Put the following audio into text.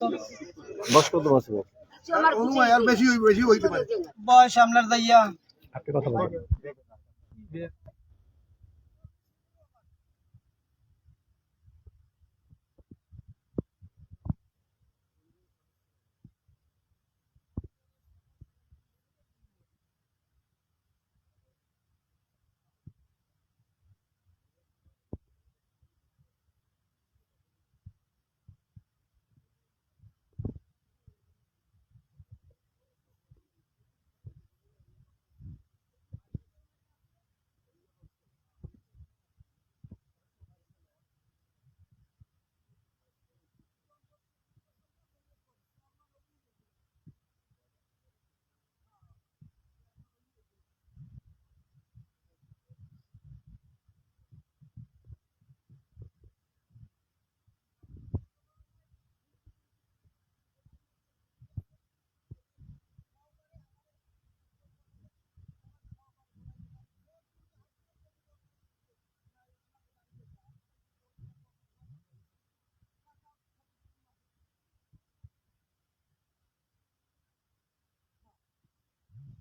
বয়স কত বছর? আর বেশি বেশি হইতে পারে। বয়স আমলার দাইয়া। আপনি কথা বলুন।